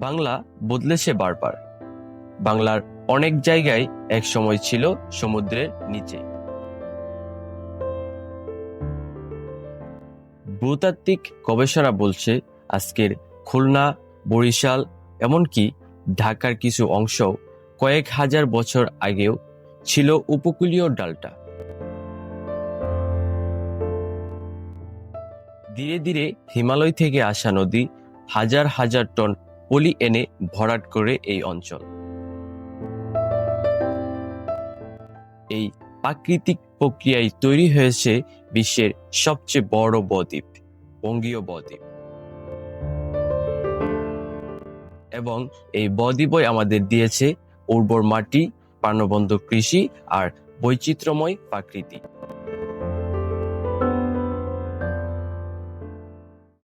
বাংলা বদলেছে বারবার। বাংলার অনেক জায়গায় এক সময় ছিল সমুদ্রের নিচে। ভূতাত্ত্বিক গবেষণা বলছে আজকের খুলনা, বরিশাল, এমনকি ঢাকার কিছু অংশ কয়েক হাজার বছর আগেও ছিল উপকূলীয় ডালটা। ধীরে ধীরে হিমালয় থেকে আসা নদী হাজার হাজার টন পলি এনে ভরাট করে এই অঞ্চল। এই প্রাকৃতিক প্রক্রিয়ায় তৈরি হয়েছে বিশ্বের সবচেয়ে বড় বদ্বীপ, বঙ্গীয় বদ্বীপ। এবং এই বদ্বীপই আমাদের দিয়েছে উর্বর মাটি, প্রাণবন্ত কৃষি আর বৈচিত্র্যময় প্রাকৃতি।